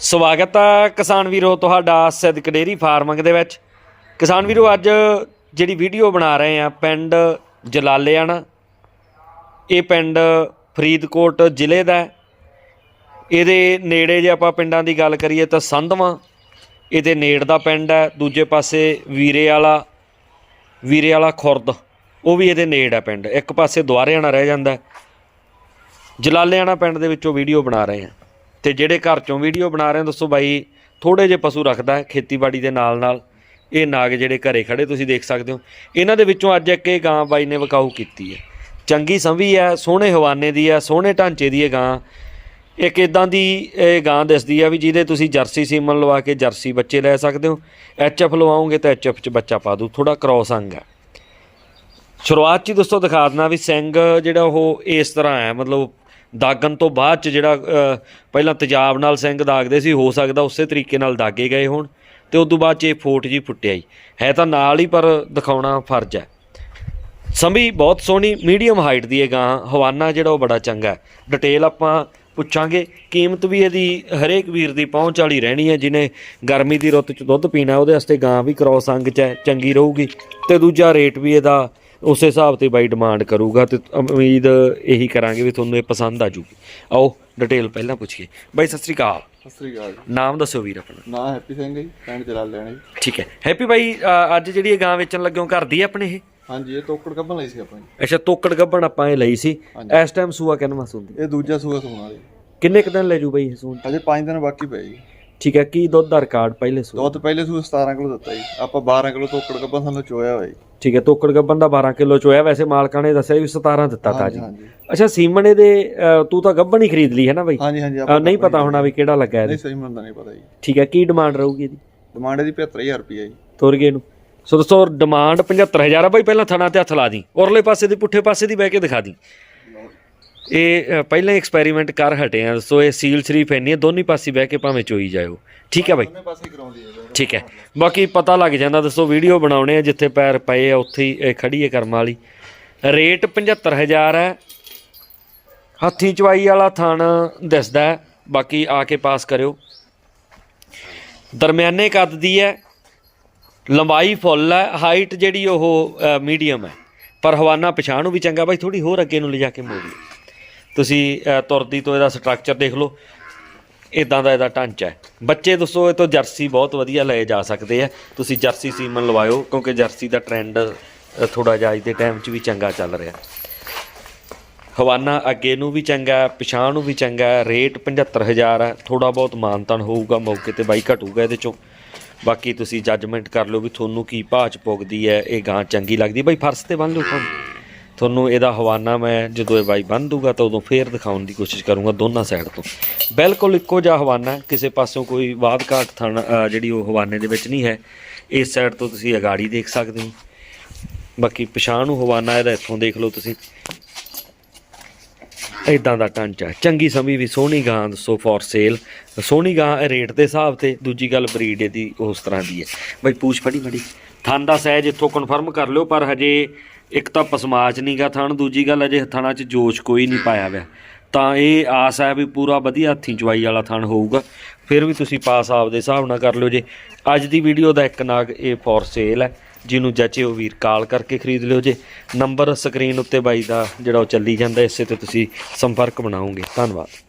ਸਵਾਗਤ ਹੈ ਕਿਸਾਨ ਵੀਰੋ ਤੁਹਾਡਾ ਸਿੱਧਕ ਡੇਰੀ ਫਾਰਮਿੰਗ ਦੇ ਵਿੱਚ। ਕਿਸਾਨ ਵੀਰੋ, ਅੱਜ ਜਿਹੜੀ ਵੀਡੀਓ ਬਣਾ ਰਹੇ ਆ ਪਿੰਡ ਜਲਾਲਿਆਣਾ, ਇਹ ਪਿੰਡ ਫਰੀਦਕੋਟ ਜ਼ਿਲ੍ਹੇ ਦਾ ਇਹਦੇ ਨੇੜੇ ਜੇ ਆਪਾਂ ਪਿੰਡਾਂ ਦੀ ਗੱਲ ਕਰੀਏ ਤਾਂ ਸੰਧਵਾਂ, ਇਹਦੇ ਨੇੜ ਦਾ ਪਿੰਡ ਹੈ, ਦੂਜੇ ਪਾਸੇ ਵੀਰੇ ਵਾਲਾ ਵੀਰੇ ਵਾਲਾ ਖੁਰਦ, ਉਹ ਵੀ ਇਹਦੇ ਨੇੜ ਹੈ ਪਿੰਡ। ਇੱਕ ਪਾਸੇ ਦੁਆਰਿਆਣਾ ਰਹਿ ਜਾਂਦਾ ਜਲਾਲਿਆਣਾ ਪਿੰਡ ਦੇ ਵਿੱਚੋਂ ਵੀਡੀਓ ਬਣਾ ਰਹੇ ਆ। ਤੇ ਜਿਹੜੇ ਘਰ ਚੋਂ ਵੀਡੀਓ ਬਣਾ ਰਹੇ ਆ ਦੱਸੋ ਬਾਈ ਥੋੜੇ ਜਿਹੇ ਪਸ਼ੂ ਰੱਖਦਾ ਹੈ ਖੇਤੀਬਾੜੀ ਦੇ ਨਾਲ ਨਾਲ। ਇਹ ਨਾਗ ਜਿਹੜੇ ਘਰੇ ਖੜੇ, ਤੁਸੀਂ ਦੇਖ ਸਕਦੇ ਹੋ। ਇਹਨਾਂ ਦੇ ਵਿੱਚੋਂ ਅੱਜ ਇੱਕ ਇਹ ਗਾਂ ਬਾਈ ਨੇ ਵਿਕਾਊ ਕੀਤੀ ਹੈ। ਚੰਗੀ ਸੰਭੀ ਹੈ, ਸੋਹਣੇ ਹਵਾਨੇ ਦੀ ਹੈ, ਸੋਹਣੇ ਢਾਂਚੇ ਦੀ ਇਹ ਗਾਂ। ਇੱਕ ਇਦਾਂ ਦੀ ਇਹ ਗਾਂ ਦਿਸਦੀ ਆ ਵੀ ਜਿਹਦੇ ਤੁਸੀਂ ਜਰਸੀ ਸੀਮਨ ਲਵਾ ਕੇ ਜਰਸੀ ਬੱਚੇ ਲੈ ਸਕਦੇ ਹੋ। ਐਚਐਫ ਲਵਾਓਗੇ ਤਾਂ ਐਚਐਫ ਚ ਬੱਚਾ ਪਾ ਦੂ ਥੋੜਾ ਕ੍ਰੋਸ ਅੰਗ ਹੈ। ਸ਼ੁਰੂਆਤ 'ਚ ਹੀ ਦੋਸਤੋ ਦਿਖਾ ਦਿੰਦਾ ਵੀ ਸਿੰਘ ਜਿਹੜਾ ਉਹ ਇਸ ਤਰ੍ਹਾਂ ਹੈ, ਮਤਲਬ ਦਾਗਣ ਤੋਂ ਬਾਅਦ 'ਚ ਜਿਹੜਾ ਪਹਿਲਾਂ ਤੇਜ਼ਾਬ ਨਾਲ ਸਿੰਘ ਦਾਗਦੇ ਸੀ, ਹੋ ਸਕਦਾ ਉਸੇ ਤਰੀਕੇ ਨਾਲ ਦਾਗੇ ਗਏ ਹੋਣ, ਤੇ ਉਸ ਤੋਂ ਬਾਅਦ 'ਚ ਇਹ ਫੋਟ ਜੀ ਫੁੱਟਿਆ ਹੀ ਹੈ ਤਾਂ ਨਾਲ ਹੀ, ਪਰ ਦਿਖਾਉਣਾ ਫਰਜ਼ ਹੈ। ਸੰਭੀ ਬਹੁਤ ਸੋਹਣੀ ਮੀਡੀਅਮ ਹਾਈਟ ਦੀ ਇਹ ਗਾਂ, ਹਵਾਨਾ ਜਿਹੜਾ ਉਹ ਬੜਾ ਚੰਗਾ ਹੈ। ਡਿਟੇਲ ਆਪਾਂ ਪੁੱਛਾਂਗੇ, ਕੀਮਤ ਵੀ ਇਹਦੀ ਹਰੇਕ ਵੀਰ ਦੀ ਪਹੁੰਚ ਵਾਲੀ ਰਹਿਣੀ ਹੈ, ਜਿਹਨੇ ਗਰਮੀ ਦੀ ਰੁੱਤ 'ਚ ਦੁੱਧ ਪੀਣਾ, ਉਹਦੇ ਵਾਸਤੇ ਗਾਂ ਵੀ ਕ੍ਰੋਸ ਅੰਗ 'ਚ ਹੈ, ਚੰਗੀ ਰਹੂਗੀ। ਤੇ ਦੂਜਾ ਰੇਟ ਵੀ ਇਹਦਾ ਉਸੇ ਹਿਸਾਬ ਤੇ ਬਾਈ ਡਿਮਾਂਡ ਕਰੂਗਾ ਤੇ ਉਮੀਦ ਇਹੀ ਕਰਾਂਗੇ ਵੀ ਤੁਹਾਨੂੰ ਇਹ ਪਸੰਦ ਆ ਜੂਗੀ। ਆਓ ਡਿਟੇਲ ਪਹਿਲਾਂ ਪੁੱਛੀਏ। ਬਾਈ ਸਤਿ ਸ੍ਰੀ ਅਕਾਲ। ਸਤਿ ਸ੍ਰੀ ਅਕਾਲ ਜੀ। ਨਾਮ ਦੱਸੋ ਵੀਰ ਆਪਣਾ। ਨਾਂ ਹੈਪੀ ਸਿੰਘ ਜੀ ਪਿੰਡ ਜਲਾ ਲੈਣਾ ਜੀ। ਠੀਕ ਹੈ। ਹੈਪੀ ਬਾਈ ਅ, ਅੱਜ ਜਿਹੜੀ ਇਹ ਗਾਂ ਵੇਚਣ ਲੱਗਿਓ ਘਰ ਦੀ ਹੈ ਆਪਣੇ ਇਹ? ਹਾਂਜੀ ਇਹ ਤੋਕੜ ਕੱਢਣ ਲਈ ਸੀ ਆਪਾਂ ਜੀ। ਅੱਛਾ ਤੋਕੜ ਗੱਬਣ ਆਪਾਂ ਇਹ ਲਈ ਸੀ। ਇਸ ਟਾਈਮ ਸੂਆ ਕਿੰਨਵਾਂ ਸੁੰਦੀ? ਇਹ ਦੂਜਾ ਸੂਆ ਸੂਣਾ ਜੀ। ਕਿੰਨੇ ਕੁ ਦਿਨ ਲੈ ਜੂ ਬਾਈ ਇਹ ਸੂਣ? ਅਜੇ 5 ਦਿਨ ਬਾਕੀ ਪਏ ਜੀ। ਠੀਕ ਹੈ ਕੀ ਦੁੱਧ ਦਾ ਰਿਕਾਰਡ ਪਹਿਲੇ ਸੂ ਦੁੱਧ ਪਹਿਲੇ ਸੂਆ 17 ਕਿਲੋ ਦਿੱਤਾ ਜੀ। ਆਪਾਂ 12 ਕਿਲੋ ਤੋਕੜ ਕੱਢਣ ਸਾਨੂੰ ਚੋਇਆ ਹੋਇਆ ਜੀ। ਠੀਕ ਹੈ ਤੋਕੜ ਗੱਬਨ ਦਾ 12 ਕਿਲੋ ਚੋਇਆ। ਵੈਸੇ ਮਾਲਕਾਂ ਨੇ ਦੱਸਿਆ ਵੀ 17 ਦਿੱਤਾ ਤਾ ਜੀ। ਹਾਂਜੀ ਅੱਛਾ ਸੀਮਣੇ ਦੇ ਤੂੰ ਤਾਂ ਗੱਬਨ ਹੀ ਖਰੀਦ ਲਈ ਹੈ ਨਾ ਬਾਈ? ਹਾਂਜੀ ਹਾਂਜੀ ਨਹੀਂ ਪਤਾ ਹੋਣਾ ਵੀ ਕਿਹੜਾ ਲੱਗਾ ਇਹਦੇ। ਨਹੀਂ ਮੈਨੂੰ ਤਾਂ ਨਹੀਂ ਪਤਾ ਜੀ। ਠੀਕ ਹੈ ਕੀ ਡਿਮਾਂਡ ਰਹੂਗੀ ਇਹਦੀ? ਡਿਮਾਂਡ ਇਹਦੀ 75000 ਰੁਪਏ ਜੀ। ਤੁਰਗੇ ਨੂੰ ਸੋ ਦੋਸਤੋ ਡਿਮਾਂਡ 75000 ਆ। ਬਾਈ ਪਹਿਲਾਂ ਥਣਾ ਤੇ ਹੱਥ ਲਾ ਦੀ। ਔਰਲੇ ਪਾਸੇ ਦੀ ਪੁੱਠੇ ਪਾਸੇ ਦੀ ਬਹਿ ਕੇ ਦਿਖਾ ਦੀ। ਇਹ ਪਹਿਲਾਂ ਐਕਸਪੈਰੀਮੈਂਟ ਕਰ ਹਟੇ ਆ ਸੋ ਇਹ ਸੀਲ ਸ਼ਰੀਫ ਇੰਨੀ ਹੈ ਦੋਨੀ ਪਾਸੇ ਬਹਿ ਕੇ ਭਾਵੇਂ ਚੋਈ ਜਾਇਓ। ਠੀਕ ਹੈ ਬਾਈ? ਦੋਨੇ ਪਾਸੇ ਕਰਾਉਂਦੀ ਹੈ ਠੀਕ ਹੈ। ਬਾਕੀ ਪਤਾ ਲੱਗ ਜਾਂਦਾ ਦੱਸੋ ਵੀਡੀਓ ਬਣਾਉਣੇ ਆ ਜਿੱਥੇ ਪੈਰ ਪਏ ਆ ਉੱਥੇ ਹੀ ਖੜੀ ਹੈ ਕਰਮ ਵਾਲੀ। ਰੇਟ 75000 ਹੈ। ਹੱਥੀ ਚਵਾਈ ਵਾਲਾ ਥਣ ਦਿਸਦਾ ਹੈ। ਬਾਕੀ ਆ ਕੇ ਪਾਸ ਕਰਿਓ। ਦਰਮਿਆਨੇ ਕੱਦ ਦੀ ਹੈ ਲੰਬਾਈ ਫੁੱਲ ਹੈ ਹਾਈਟ ਜਿਹੜੀ ਉਹ ਮੀਡੀਅਮ ਹੈ। ਪਰ ਹਵਾਨਾ ਪਛਾਣ ਨੂੰ ਵੀ ਚੰਗਾ ਬਾਈ ਥੋੜੀ ਹੋਰ ਅੱਗੇ ਨੂੰ ਲਿਜਾ ਕੇ ਮੋੜੀ ਤੁਸੀਂ ਤੁਰਦੀ ਤੋਂ ਇਹਦਾ ਸਟਰਕਚਰ ਦੇਖ ਲਓ। ਇਦਾਂ ਦਾ ਇਹਦਾ ਢਾਂਚਾ ਹੈ। ਬੱਚੇ ਦੱਸੋ ਇਹ ਤੋਂ ਜਰਸੀ ਬਹੁਤ ਵਧੀਆ ਲਏ ਜਾ ਸਕਦੇ ਆ। ਤੁਸੀਂ ਜਰਸੀ ਸੀਮਨ ਲਵਾਇਓ ਕਿਉਂਕਿ ਜਰਸੀ ਦਾ ਟ੍ਰੈਂਡ ਥੋੜਾ ਜਿਹਾ ਅੱਜ ਦੇ ਟਾਈਮ 'ਚ ਵੀ ਚੰਗਾ ਚੱਲ ਰਿਹਾ। ਹਵਾਨਾ ਅੱਗੇ ਨੂੰ ਵੀ ਚੰਗਾ ਹੈ, ਨੂੰ ਵੀ ਚੰਗਾ ਹੈ, ਰੇਟ 75000 ਹੈ ਥੋੜਾ ਬਹੁਤ ਮਾਨਤਨ ਹੋਊਗਾ ਮੌਕੇ ਤੇ ਬਾਈ ਘਟੂਗਾ ਇਹਦੇ ਚੋਂ। ਬਾਕੀ ਤੁਸੀਂ ਜੱਜਮੈਂਟ ਕਰ ਲਓ ਵੀ ਤੁਹਾਨੂੰ ਕੀ ਭਾਅ 'ਚ ਪੁੱਗਦੀ ਹੈ ਇਹ ਗਾਂ ਚੰਗੀ ਲੱਗਦੀ ਬਾਈ ਫਰਸ਼ ਤੇ ਬੰਨ ਲਓ ਤੁਹਾਨੂੰ ਤੁਹਾਨੂੰ ਇਹਦਾ ਹਵਾਨਾ ਮੈਂ ਜਦੋਂ ਇਹ ਬਾਈ ਬੰਨ ਦੂਗਾ ਤਾਂ ਉਦੋਂ ਫੇਰ ਦਿਖਾਉਣ ਦੀ ਕੋਸ਼ਿਸ਼ ਕਰੂੰਗਾ ਦੋਨਾਂ ਸਾਈਡ ਤੋਂ। ਬਿਲਕੁਲ ਇੱਕੋ ਜਿਹਾ ਹਵਾਨਾ ਹੈ, ਕਿਸੇ ਪਾਸੋਂ ਕੋਈ ਬਾਦ ਘਾਟ ਥਣ ਜਿਹੜੀ ਉਹ ਹਵਾਨੇ ਦੇ ਵਿੱਚ ਨਹੀਂ ਹੈ। ਇਸ ਸਾਈਡ ਤੋਂ ਤੁਸੀਂ ਅਗਾੜੀ ਦੇਖ ਸਕਦੇ ਹੋ। ਬਾਕੀ ਪਛਾਣ ਨੂੰ ਹਵਾਨਾ ਇਹਦਾ ਇੱਥੋਂ ਦੇਖ ਲਓ ਤੁਸੀਂ। ਇਦਾਂ ਦਾ ਢਾਂਚਾ ਚੰਗੀ ਸਮੀ ਵੀ ਸੋਹਣੀ ਗਾਂ ਦੱਸੋ ਫॉर ਸੇਲ ਸੋਹਣੀ ਗਾਂ ਰੇਟ ਦੇ ਹਿਸਾਬ ਤੇ, ਦੂਜੀ ਗੱਲ ਬਰੀਡ ਇਹਦੀ ਉਸ ਤਰ੍ਹਾਂ ਦੀ ਹੈ। ਬਈ ਪੂਛ ਫੜੀ ਫੜੀ। ਥਣ ਦਾ ਸਾਈਜ਼ ਇੱਥੋਂ ਕਨਫਰਮ ਕਰ ਲਿਓ, ਪਰ ਹਜੇ ਇੱਕ ਤਾਂ ਪਸਮਾਚ ਨਹੀਂਗਾ ਥਣ, ਦੂਜੀ ਗੱਲ ਅਜੇ ਥਣਾ 'ਚ ਜੋਸ਼ ਕੋਈ ਨਹੀਂ ਪਾਇਆ ਹੋਇਆ ਤਾਂ ਇਹ ਆਸ ਹੈ ਵੀ ਪੂਰਾ ਵਧੀਆ ਹੱਥੀਂ ਚਵਾਈ ਵਾਲਾ ਥਣ ਹੋਊਗਾ। ਫਿਰ ਵੀ ਤੁਸੀਂ ਪਾਸ ਆਪਦੇ ਹਿਸਾਬ ਨਾਲ ਕਰ ਲਿਓ ਜੇ। ਅੱਜ ਦੀ ਵੀਡੀਓ ਦਾ ਇੱਕ ਨਾਗ ਇਹ ਫॉर ਸੇਲ ਹੈ, ਜਿਹਨੂੰ ਜੱਚੇ ਉਹ ਵੀਰ ਕਾਲ ਕਰਕੇ ਖਰੀਦ ਲਿਓ ਜੇ। ਨੰਬਰ ਸਕਰੀਨ ਉੱਤੇ ਬਾਈ ਦਾ ਜਿਹੜਾ ਉਹ ਚੱਲੀ ਜਾਂਦਾ, ਇਸੇ ਤੇ ਤੁਸੀਂ ਸੰਪਰਕ ਬਣਾਓਗੇ। ਧੰਨਵਾਦ।